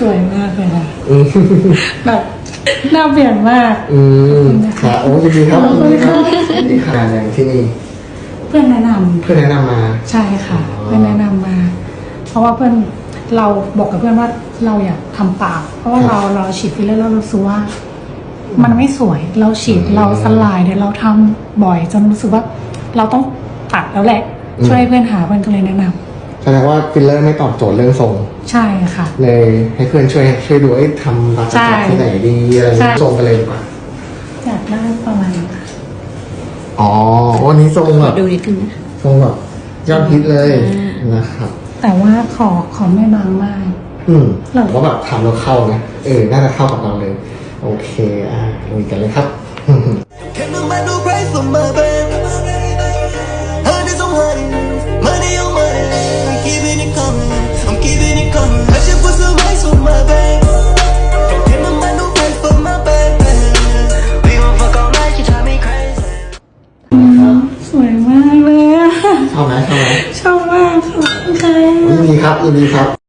สวยมากเลยค่ะอืมแบบหน้าเปลี่ยนมาก อืมค่ะโอ้ยินดีครับขอบคุณค่ะยินดีค่ะอย่างที่นี่เพื่อนแนะนำเพื่อนแนะนำมา ใช่ค่ะ อ๋อ เพื่อนแนะนำมา เพราะว่าเพื่อนเราบอกกับเพื่อนว่าเราอยากทำปาก เพราะว่าเราเราฉีดฟิลเลอร์แล้วเรารู้สึกว่า มันไม่สวยเราฉีดเราสลายเดี๋ยวเราทำบ่อยจนรู้สึกว่า เราต้องตัดแล้วแหละ ช่วยให้เพื่อนหาเพื่อนก็เลยแนะนำ แสดงว่าฟิลเลอร์ไม่ตอบโจทย์เรื่องทรง ใช่ค่ะ เลยให้เพื่อนช่วยช่วยดูไอ้ทำปากกระใช่จับที่ไหนดีอะไรอย่างเงี้ยใช่ทรงกันเลยดีกว่าอยากได้ประมาณนี้ค่ะอ๋อวันนี้ทรงขแบอบดูนิดนึงนะทรงแบบยอดฮิตเลยนะครับ แต่ว่าขอขอไม่บางมาก อืมหรอผมว่าแบบทำแล้วเข้านะเออน่าจะเข้ากับเราเลย โอเคอะลุยกันเลยครับ ชอบไหมชอบไหมชอบมากขอบคุณค่ะ ยินดีครับยินดีครับ